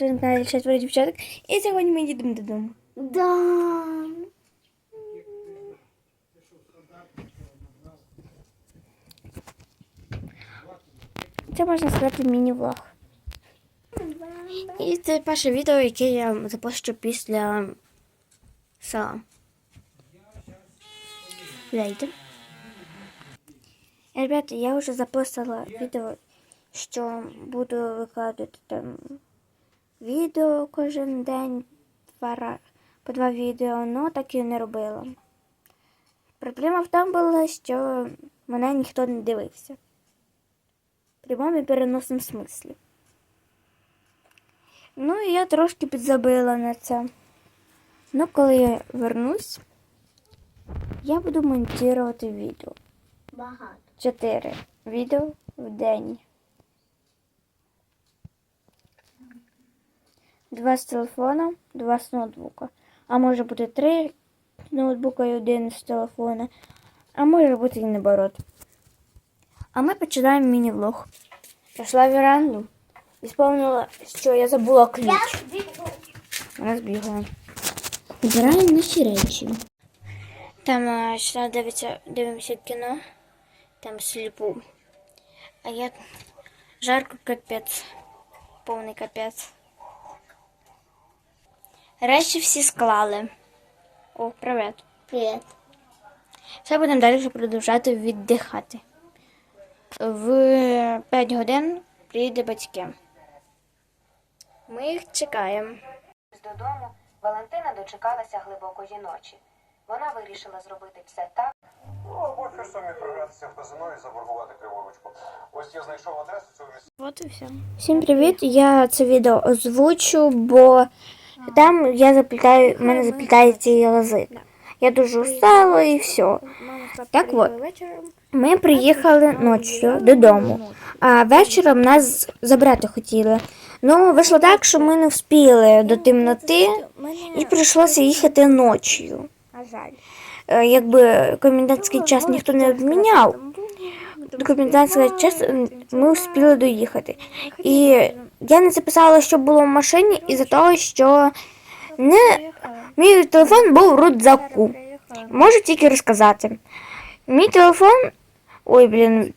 Сьогодні на четверо дівчаток. І сьогодні ми їдемо додому. Да. Це можна сказати міні-влог. І це перше відео, яке я запущу після села. Зайдем. Ребята, я вже запостила відео, що буду викладати там відео кожен день, два, по два відео, але так і не робила. Проблема в тому була, що мене ніхто не дивився. В прямому і переносному смислі. Ну і я трошки підзабила на це. Ну, коли я вернусь, я буду монтувати відео. Багато. Чотири відео в день. Два з телефона, два з ноутбука. А може бути три ноутбука і один з телефона. А може бути і наоборот. А ми починаємо міні-влог. Пішла в веранду і сповнила, що я забула ключ. Вона збігла. Збираємо наші речі. Там а, ще дивиться, дивимося кіно. Там сліпу. А я жарко капець. Повний капець. Речі всі склали. О, привіт. Привіт. Все будемо далі продовжати віддихати. В 5 годин приїде батьки. Ми їх чекаємо. Додому Валентина дочекалася глибокої ночі. Вона вирішила зробити все так, Ну, або в Херсоні програтися в казино і заборгувати кривовочку. Ось я знайшов адресу цього місця. От і все. Всім привіт! Я це відео озвучу, бо там я заплітаю, в мене заплітається язик. Я дуже устала і все. Так от, ми приїхали ночі додому, а вечором нас забрати хотіли. Ну, вийшло так, що ми не встигли до темноти і прийшлося їхати ночі. Е, Якби комендантський час ніхто не відміняв, до комендантського часу ми встигли доїхати. І я не записала, що було в машині, із-за того, що не... мій телефон був в рюкзаку. Можу тільки розказати. Мій телефон. Ой, блін,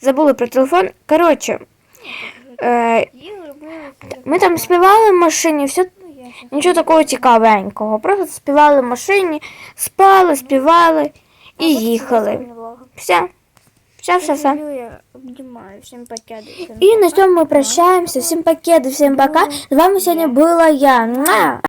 забули про телефон. Коротше, е, ми там співали в машині, все нічого такого цікавенького. Просто співали в машині, спали, співали і їхали. Все. Все, все, все. Я обнімаю Всем пакети. И на чем мы прощаемся. Всем пакети, всем пока. С вами сегодня была я.